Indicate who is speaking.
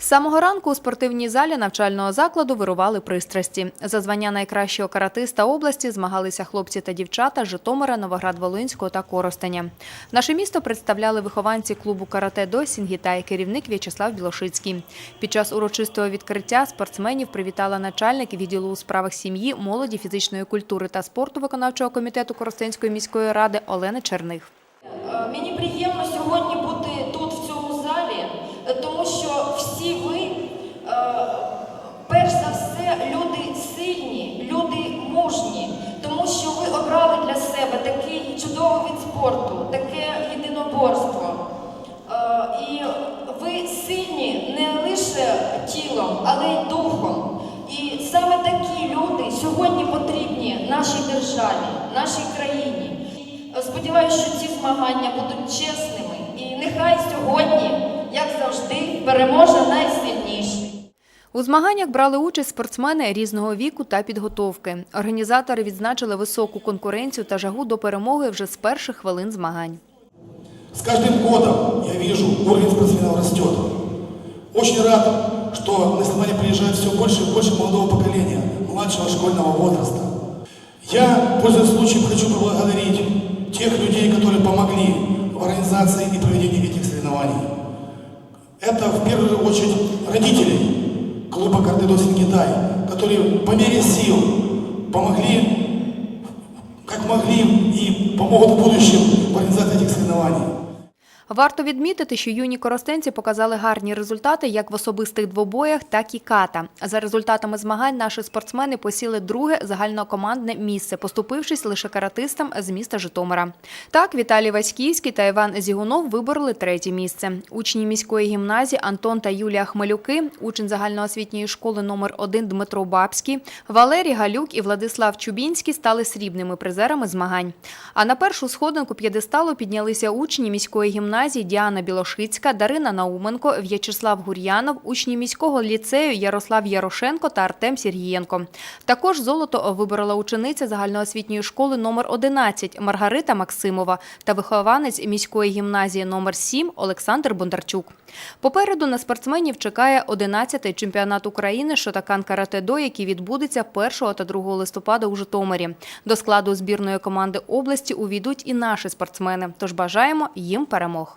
Speaker 1: З самого ранку у спортивній залі навчального закладу вирували пристрасті. За звання найкращого каратиста області змагалися хлопці та дівчата Житомира, Новоград-Волинського та Коростеня. Наше місто представляли вихованці клубу карате до Сінгіта і керівник В'ячеслав Білошицький. Під час урочистого відкриття спортсменів привітала начальник відділу у справах сім'ї, молоді, фізичної культури та спорту виконавчого комітету Коростенської міської ради Олена Черних.
Speaker 2: Е, Мені приємно сьогодні бути тут, в цьому залі, е, тому що всі ви, е, перш за все, люди сильні, люди мужні, тому що ви обрали для себе такий чудовий вид спорту, таке єдиноборство. Е, І ви сильні не лише тілом, але й духом. І саме такі люди сьогодні потрібні нашій державі, нашій країні. Сподіваюся, що ці змагання будуть чесними, і нехай сьогодні, як завжди, переможе найсильніший.
Speaker 1: У змаганнях брали участь спортсмени різного віку та підготовки. Організатори відзначили високу конкуренцію та жагу до перемоги вже з перших хвилин змагань.
Speaker 3: С каждым годом я вижу, уровень спортсменов растет. Очень рад, что на соревнования приезжает все больше и больше молодого поколения, младшего школьного возраста. Я, пользуясь случаем, хочу поблагодарить тех людей, которые помогли в организации и проведении этих соревнований. Это в первую очередь родители клуба «Кардедо Сингитай», которые по мере сил помогли, как могли, и помогут в будущем в организации этих соревнований.
Speaker 1: Варто відмітити, що юні коростенці показали гарні результати як в особистих двобоях, так і ката. За результатами змагань наші спортсмени посіли друге загальнокомандне місце, поступившись лише каратистам з міста Житомира. Так, Віталій Васьківський та Іван Зігунов вибороли третє місце. Учні міської гімназії Антон та Юлія Хмелюки, учень загальноосвітньої школи номер 1 Дмитро Бабський, Валерій Галюк і Владислав Чубінський стали срібними призерами змагань. А на першу сходинку п'єдесталу піднялися учні міської гімназії Діана Білошицька, Дарина Науменко, В'ячеслав Гур'янов, учні міського ліцею Ярослав Ярошенко та Артем Сергієнко. Також золото виборола учениця загальноосвітньої школи номер 11 Маргарита Максимова та вихованець міської гімназії номер 7 Олександр Бондарчук. Попереду на спортсменів чекає 11-й чемпіонат України Шотакан Карате-До, який відбудеться 1 та 2 листопада у Житомирі. До складу збірної команди області увійдуть і наші спортсмени. Тож бажаємо їм перемог.